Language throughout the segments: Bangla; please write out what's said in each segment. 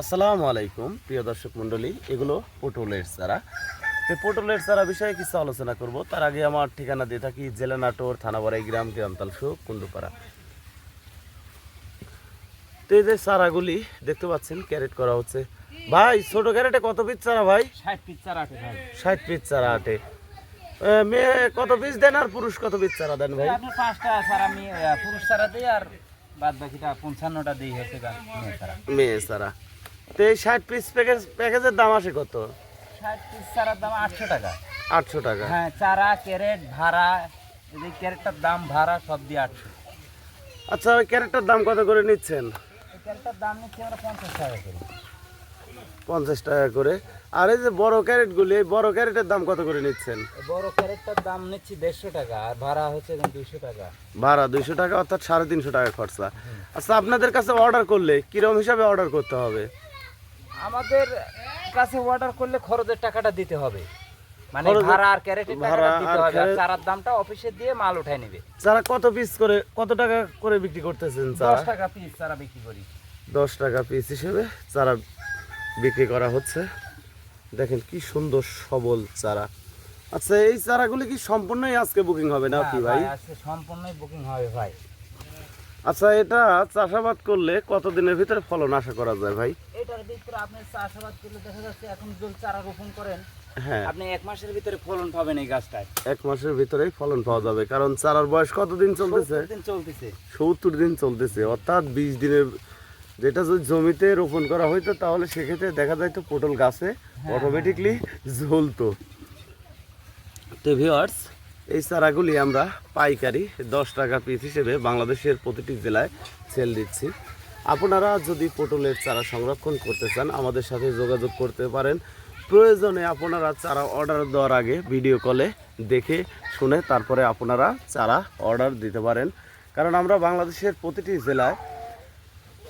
আসসালামু আলাইকুম প্রিয় দর্শক মণ্ডলী। এগুলো পটলের চারা। তো পটলের চারা বিষয়ে কিছু আলোচনা করব। তার আগে আমার ঠিকানা দিয়ে থাকি জেলা নাটোর থানাবাড়াই গ্রাম গ্রামতালসু কুন্ডুপাড়া তো এই যে চারাগুলি দেখতে পাচ্ছেন ক্যারেট করা হচ্ছে। ভাই ছোট ক্যারেটে কত পিস চারা ভাই? ষাট পিস চারা আটে ষাট পিস চারা আটে। মেয়ে কত পিস দেন আর পুরুষ কত পিস চারা দেন ভাই? আপনি পাঁচটা চারা পুরুষ চারা দিই আর বাদ বাকিটা পঞ্চান্নটা দিই হচ্ছে মেয়ে চারা। মেয়ে চারা। তো এই ষাট পিস প্যাকেজ প্যাকেজের দাম আসে কত? ষাট পিস চারার দাম আটশো টাকা। আটশো টাকা। হ্যাঁ চারা ক্যারেট ভাড়া এই ক্যারেটটার দাম ভাড়া সব দিয়ে আটশো। আচ্ছা ওই ক্যারেটটার দাম কত করে নিচ্ছেন? ক্যারেটটার দাম নিচ্ছি আমরা পঞ্চাশ টাকা করে। পঞ্চাশ টাকা করে। আর এই যে বড় ক্যারেটগুলি এই বড় ক্যারেটের দাম কত করে নিচ্ছেন? বড় ক্যারেটটার দাম নিচ্ছি দেড়শো টাকা আর ভাড়া হচ্ছে দুইশো টাকা। ভাড়া দুইশো টাকা অর্থাৎ সাড়ে তিনশো টাকা খরচা। আচ্ছা আপনাদের কাছে অর্ডার করলে কিরম হিসাবে অর্ডার করতে হবে? আমাদের কাছে অর্ডার করলে খরচের টাকাটা দিতে হবে। মানে ভাড়া আর ক্যারেটের টাকাটা দিতে হবে। আর চারার দামটা অফিসে দিয়ে মাল উঠায় নেবে। যারা কত পিস করে কত টাকা করে বিক্রি করতেছেন চারা? দশ টাকা পিস চারা বিক্রি করি। দশ টাকা পিস হিসেবে চারা বিক্রি করা হচ্ছে। দেখেন কি সুন্দর সবল চারা। আচ্ছা এই চারাগুলি কি সম্পূর্ণই আজকে বুকিং হবে না কি ভাই আজকে সম্পূর্ণই বুকিং হবে ভাই। আচ্ছা এটা চাষাবাদ করলে কতদিনের ভিতরে ফলন আশা করা যায় ভাই? এটার ভিতরে আপনি চাষাবাদ করলে দেখা যাচ্ছে এখন যদি চারা রোপণ করেন হ্যাঁ। আপনি এক মাসের ভিতরে ফলন পাবেন এই গাছটায়। এক মাসের ভিতরেই ফলন পাওয়া যাবে কারণ চারার বয়স কতদিন চলতেছে? দিন চলতেছে। সত্তর দিন চলতেছে অর্থাৎ বিশ দিনের যেটা যদি জমিতে রোপণ করা হইতো তাহলে সেক্ষেত্রে দেখা যাইতো পটল গাছে অটোমেটিকলি জ্বলতো তো ভিওয়ার্স এই চারাগুলি আমরা পাইকারি দশ টাকা পিস হিসেবে বাংলাদেশের প্রতিটি জেলায় সেল দিচ্ছি। আপনারা যদি পটলের চারা সংরক্ষণ করতে চান, আমাদের সাথে যোগাযোগ করতে পারেন। প্রয়োজনে আপনারা চারা অর্ডার দেওয়ার আগে ভিডিও কলে দেখে শুনে তারপরে আপনারা চারা অর্ডার দিতে পারেন। কারণ আমরা বাংলাদেশের প্রতিটি জেলায়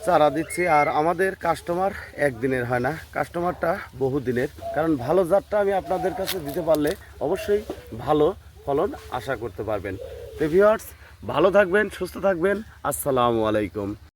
চারা দিচ্ছি আর আমাদের কাস্টমার একদিনের হয় না। কাস্টমারটা বহুদিনের। কারণ ভালো জাতটা আমি আপনাদের কাছে দিতে পারলে অবশ্যই ভালো। ফলন আশা করতে পারবেন। তো ভালো থাকবেন সুস্থ থাকবেন। আসসালামু আলাইকুম।